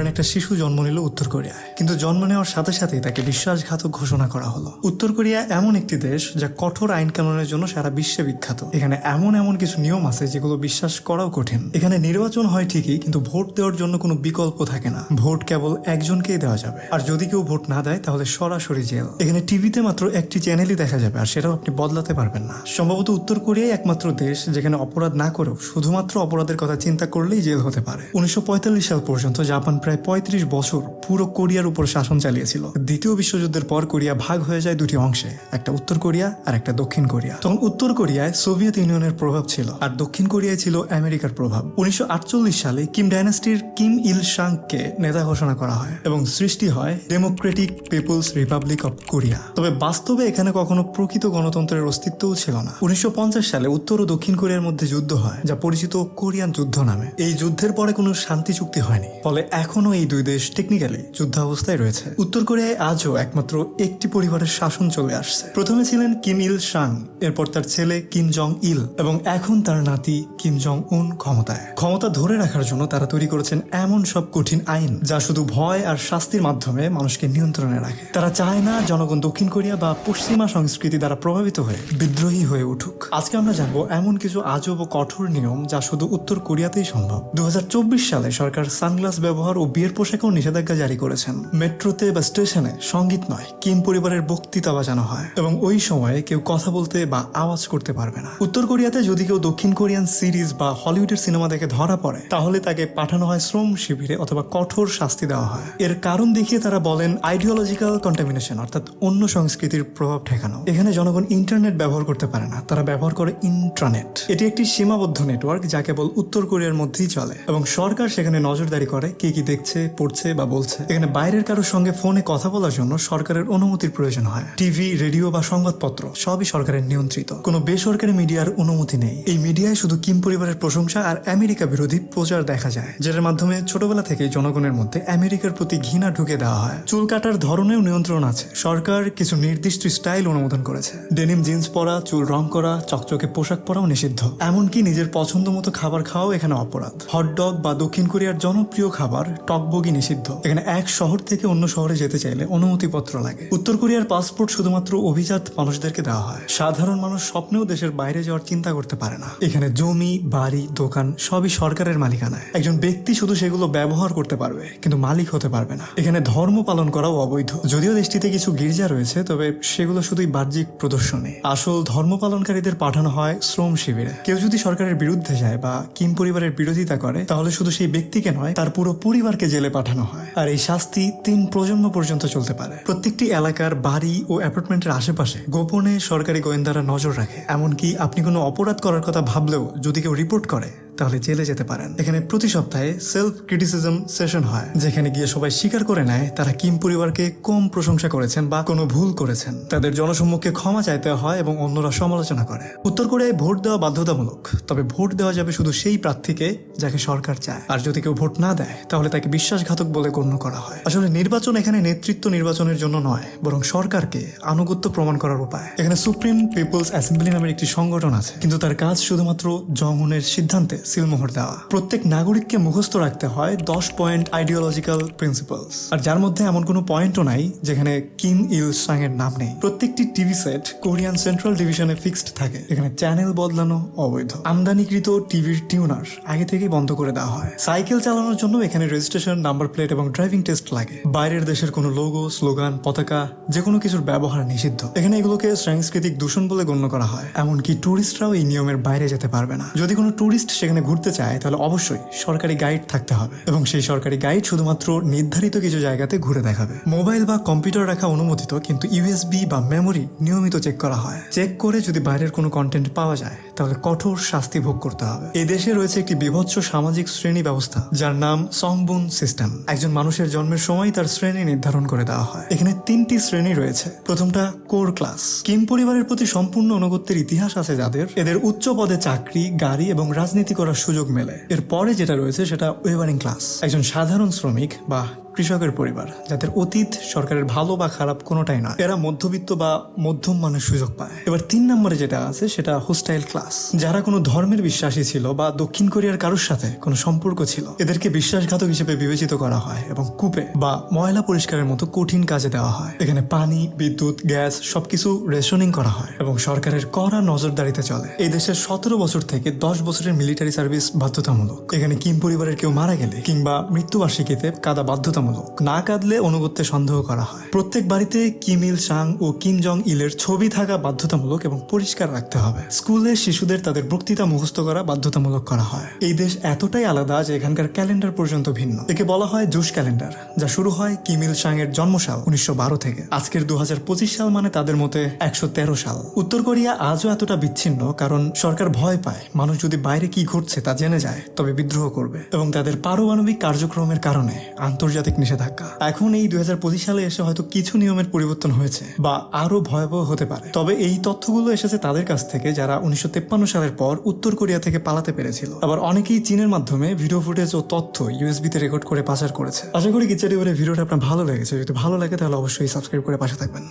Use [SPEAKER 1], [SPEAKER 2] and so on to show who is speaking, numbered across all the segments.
[SPEAKER 1] ধরেন একটা শিশু জন্ম নিল উত্তর কোরিয়ায়। কিন্তু জন্ম নেওয়ার সাথে সাথেই তাকে বিশ্বাসঘাতক ঘোষণা করা হলো। উত্তর কোরিয়া এমন একটি দেশ যা কঠোর আইন কানুনের জন্য সারা বিশ্বে বিখ্যাত। এখানে এমন এমন কিছু নিয়ম আছে যেগুলো বিশ্বাস করাও কঠিন। এখানে নির্বাচন হয় ঠিকই, কিন্তু ভোট দেওয়ার জন্য কোনো বিকল্প থাকে না। ভোট কেবল একজনকেই দেওয়া যাবে। আর যদি কেউ ভোট না দেয়, তাহলে সরাসরি জেল। এখানে টিভিতে মাত্র একটি চ্যানেলই দেখা যাবে, আর সেটাও আপনি বদলাতে পারবেন না। সম্ভবত উত্তর কোরিয়াই একমাত্র দেশ যেখানে অপরাধ না করেও শুধুমাত্র অপরাধের কথা চিন্তা করলেই জেল হতে পারে। উনিশশো পঁয়তাল্লিশ সাল পর্যন্ত জাপান প্রায় পঁয়ত্রিশ বছর। পুরো কোরিয়ার উপর শাসন চালিয়েছিল। দ্বিতীয় বিশ্বযুদ্ধের পর কোরিয়া ভাগ হয়ে যায় দুটি অংশে, একটা উত্তর কোরিয়া আর একটা দক্ষিণ কোরিয়া। তখন উত্তর কোরিয়ায় সোভিয়েত ইউনিয়নের প্রভাব ছিল আর দক্ষিণ কোরিয়ায় ছিল আমেরিকার প্রভাব। উনিশশো আটচল্লিশ সালে কিম ডাইনাস্টির কিম ইল শাংকে নেতা ঘোষণা করা হয় এবং সৃষ্টি হয় democratic people's republic of Korea. তবে বাস্তবে এখানে কখনো প্রকৃত গণতন্ত্রের অস্তিত্বও ছিল না। উনিশশো পঞ্চাশ সালে উত্তর ও দক্ষিণ কোরিয়ার মধ্যে যুদ্ধ হয়, যা পরিচিত কোরিয়ান যুদ্ধ নামে। এই যুদ্ধের পরে কোনো শান্তি চুক্তি হয়নি, ফলে এখনও এই দুই দেশ টেকনিক্যালি যুদ্ধাবস্থায় রয়েছে। উত্তর কোরিয়ায় আজও একমাত্র একটি পরিবারের শাসন চলে আসছে। প্রথমে ছিলেন কিম ইল শাং, এরপর তার ছেলে কিম জং ইল এবং এখন তার নাতি কিম জং উন ক্ষমতায়। ক্ষমতা ধরে রাখার জন্য তারা তৈরি করেছেন এমন সব কঠিন আইন যা শুধু ভয় আর শাস্তির মাধ্যমে মানুষকে নিয়ন্ত্রণে রাখে। তারা চায় না জনগণ দক্ষিণ কোরিয়া বা পশ্চিমা সংস্কৃতি দ্বারা প্রভাবিত হয়ে বিদ্রোহী হয়ে উঠুক। আজকে আমরা জানব এমন কিছু আজব ও কঠোর নিয়ম যা শুধু উত্তর কোরিয়াতেই সম্ভব। দু হাজার চব্বিশ সালে সরকার সানগ্লাস ব্যবহার ও বিয়ের পোশাকেও নিষেধাজ্ঞা জারি করেছেন। মেট্রোতে বা স্টেশনে সংগীত নয়, কিম পরিবারের বক্তৃতা বাজানো হয় এবং ওই সময়ে কেউ কথা বলতে বা আওয়াজ করতে পারবে না। উত্তর কোরিয়াতে যদি কেউ দক্ষিণ কোরিয়ান সিরিজ বা হলিউডের সিনেমা দেখে ধরা পড়ে, তাহলে তাকে পাঠানো হয় শ্রম শিবিরে অথবা কঠোর শাস্তি দেওয়া হয়। এর কারণ দেখিয়ে তারা বলেন আইডিওলজিক্যাল কন্টামিনেশন অর্থাৎ অন্য সংস্কৃতির প্রভাব ঠেকানো। এখানে জনগণ ইন্টারনেট ব্যবহার করতে পারে না, তারা ব্যবহার করে ইন্ট্রানেট। এটি একটি সীমাবদ্ধ নেটওয়ার্ক যা কেবল উত্তর কোরিয়ার মধ্যেই চলে এবং সরকার সেখানে নজরদারি করে কে কি দেখছে, পড়ছে বা বলছে। এখানে বাইরের কারোর সঙ্গে ফোনে কথা বলার জন্য সরকারের অনুমতির প্রয়োজন হয়। টিভি, রেডিও বা সংবাদপত্র সবই সরকারের নিয়ন্ত্রিত। কোনো বেসরকারি মিডিয়ার অনুমতি নেই। এই মিডিয়ায় শুধু কিম পরিবারের প্রশংসা আর আমেরিকা বিরোধী প্রচার দেখা যায়, যেটার মাধ্যমে ছোটবেলা থেকে জনগণের মধ্যে আমেরিকার প্রতি ঘৃণা ঢুকে দেওয়া হয়। চুল কাটার ধরনেও নিয়ন্ত্রণ আছে। সরকার কিছু নির্দিষ্ট স্টাইল অনুমোদন করেছে। ডেনিম জিন্স পরা, চুল রং করা, চকচকে পোশাক পরাও নিষিদ্ধ। এমনকি নিজের পছন্দ মতো খাবার খাওয়াও এখানে অপরাধ। হটডগ বা দক্ষিণ কোরিয়ার জনপ্রিয় খাবার টকবগি নিষিদ্ধ। এখানে এক শহর থেকে অন্য শহরে যেতে চাইলে অনুমতিপত্র লাগে। উত্তর কোরিয়ার পাসপোর্ট শুধুমাত্র অভিজাত মানুষদেরকে দেওয়া হয়। সাধারণ মানুষ স্বপ্নেও দেশের বাইরে যাওয়ার চিন্তা করতে পারে না। এখানে জমি, বাড়ি, দোকান সবই সরকারের মালিকানায়। একজন ব্যক্তি শুধু সেগুলো ব্যবহার করতে পারবে, কিন্তু মালিক হতে পারবে না। এখানে ধর্ম পালন করাও অবৈধ। যদিও দেশটিতে কিছু গির্জা রয়েছে, তবে সেগুলো শুধুই বাহ্যিক প্রদর্শনী। আসল ধর্ম পালনকারীদের পাঠানো হয় শ্রম শিবিরে। কেউ যদি সরকারের বিরুদ্ধে যায় বা কিম পরিবারের বিরোধিতা করে, তাহলে শুধু সেই ব্যক্তিকে নয়, তার পুরো পরিবারকে জেলে পাঠানো হয়। আর এই শাস্তি তিন প্রজন্ম পর্যন্ত চলতে পারে। প্রত্যেকটি এলাকার বাড়ি ও অ্যাপার্টমেন্টের আশেপাশে গোপনে সরকারি গোয়েন্দারা নজর রাখে। এমনকি আপনি কোনো অপরাধ করার কথা ভাবলেও যদি কেউ রিপোর্ট করে তাহলে জেলে যেতে পারেন। এখানে প্রতি সপ্তাহে সেলফ ক্রিটিসিজম সেশন হয়, যেখানে গিয়ে সবাই স্বীকার করে নেয় তারা কিম পরিবারকে কম প্রশংসা করেছেন বা কোনো ভুল করেছেন। তাদের জনসম্মুখে ক্ষমা চাইতে হয় এবং অন্যরা সমালোচনা করে। উত্তর কোরিয়ায় ভোট দেওয়া বাধ্যতামূলক, তবে ভোট দেওয়া যাবে শুধু সেই প্রার্থীকে যাকে সরকার চায়। আর যদি কেউ ভোট না দেয়, তাহলে তাকে বিশ্বাসঘাতক বলে গণ্য করা হয়। আসলে নির্বাচন এখানে নেতৃত্ব নির্বাচনের জন্য নয়, বরং সরকারকে আনুগত্য প্রমাণ করার উপায়। এখানে সুপ্রিম পিপলস অ্যাসেম্বলি নামের একটি সংগঠন আছে, কিন্তু তার কাজ শুধুমাত্র জংউনের সিদ্ধান্তে সিলমোহর দেওয়া। প্রত্যেক নাগরিককে মুখস্থ রাখতে হয় দশ পয়েন্ট আইডিওলজিক্যাল প্রিন্সিপালস আর যার মধ্যে এমন কোনো পয়েন্টও নাই, যেখানে কিম ইল সাং এর নাম নেই। প্রত্যেকটি TV set Korean central division fixed থাকে। এখানে চ্যানেল বদলানো অবৈধ। আমদানিকৃত টিভির টিউনার আগে থেকেই বন্ধ করে দেওয়া হয়। সাইকেল চালানোর জন্য এখানে রেজিস্ট্রেশন নাম্বার প্লেট এবং ড্রাইভিং টেস্ট লাগে। বাইরের দেশের কোনো লোগো স্লোগান পতাকা যে কোনো কিছুর ব্যবহার নিষিদ্ধ। এখানে এগুলোকে সাংস্কৃতিক দূষণ বলে গণ্য করা হয়। এমনকি ট্যুরিস্টরাও এই নিয়মের বাইরে যেতে পারবে না। যদি কোনো টুরিস্ট সেখানে ঘুরতে চায়, তাহলে অবশ্যই সরকারি গাইড থাকতে হবে এবং সেই সরকারি গাইড শুধুমাত্র নির্ধারিত কিছু জায়গাতে ঘুরে দেখাবে। মোবাইল বা কম্পিউটার রাখা অনুমোদিত, কিন্তু ইউএসবি বা মেমোরি নিয়মিত চেক করা হয়। চেক করে যদি বাইরের কোনো কন্টেন্ট পাওয়া যায়, তাহলে কঠোর শাস্তি ভোগ করতে হবে। এই দেশে রয়েছে একটি বিভৎস সামাজিক শ্রেণি ব্যবস্থা, যার নাম সংবুন সিস্টেম একজন মানুষের জন্মের সময় তার শ্রেণি নির্ধারণ করে দেওয়া হয়। এখানে তিনটি শ্রেণি রয়েছে। প্রথমটা কোর ক্লাস কিম পরিবারের প্রতি সম্পূর্ণ অনুগত্যের ইতিহাস আছে যাদের। এদের উচ্চ পদে চাকরি, গাড়ি এবং রাজনীতি করার সুযোগ মেলে। এরপরে যেটা রয়েছে সেটা ওয়েভারিং ক্লাস একজন সাধারণ শ্রমিক বা কৃষকের পরিবার, যাদের অতীত সরকারের ভালো বা খারাপ কোনোটাই নয়। এরা মধ্যবিত্ত বা মধ্যম মানের সুযোগ পায়। এবার তিন নম্বরে যেটা আছে, সেটা হোস্টাইল ক্লাস যারা কোনো ধর্মের বিশ্বাসী ছিল বা দক্ষিণ কোরিয়ার কারোর সাথে কোনো সম্পর্ক ছিল, এদেরকে বিশ্বাসঘাতক হিসেবে বিবেচিত করা হয় এবং কূপে বা ময়লা পরিষ্কারের মতো কঠিন কাজে দেওয়া হয়। এখানে পানি, বিদ্যুৎ, গ্যাস সবকিছু রেশনিং করা হয় এবং সরকারের কড়া নজরদারিতে চলে। এই দেশের সতেরো বছর থেকে দশ বছরের মিলিটারি সার্ভিস বাধ্যতামূলক। এখানে কিম পরিবারের কেউ মারা গেলে কিংবা মৃত্যুবার্ষিকীতে কাদা বাধ্যতামূলক। না কাঁদলে অনুগত্যে সন্দেহ করা হয়। প্রত্যেক বাড়িতে কিম ইল সাং ও কিম জং ইলের ছবি থাকা বাধ্যতামূলক এবং পরিষ্কার রাখতে হবে। স্কুলে শিশুদের তাদের বক্তৃতা মুখস্থ করা বাধ্যতামূলক করা হয়। এই দেশ এতটাই আলাদা যে এখানকার ক্যালেন্ডার পর্যন্ত ভিন্ন। একে বলা হয় জুস ক্যালেন্ডার, যা শুরু হয় কিম ইল সাং এর জন্মসাল উনিশশো বারো থেকে। আজকের দু হাজার পঁচিশ সাল মানে তাদের মতে একশো তেরো সাল। উত্তর কোরিয়া আজও এতটা বিচ্ছিন্ন, কারণ সরকার ভয় পায়। মানুষ যদি বাইরে কি ঘটছে তা জেনে যায়, তবে বিদ্রোহ করবে। এবং তাদের পারমাণবিক কার্যক্রমের কারণে আন্তর্জাতিক নিষেধাজ্ঞা। এখন এই দু হাজার পঁচিশ সালে এসে হয়তো কিছু নিয়মের পরিবর্তন হয়েছে বা আরও ভয়াবহ হতে পারে। তবে এই তথ্যগুলো এসেছে তাদের কাছ থেকে যারা উনিশশো সালের পর উত্তর কোরিয়া থেকে পালাতে পেরেছিল। আবার অনেকেই চীনের মাধ্যমে ভিডিও ফুটেজ ও তথ্য ইউএসবি তে রেকর্ড করে পাচার করেছে। আশা করি কিচারি ভিডিওটা আপনার ভালো লেগেছে। যদি ভালো লাগে তাহলে অবশ্যই সাবস্ক্রাইব করে পাশে থাকবেন।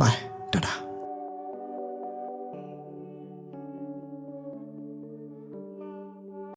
[SPEAKER 1] বাই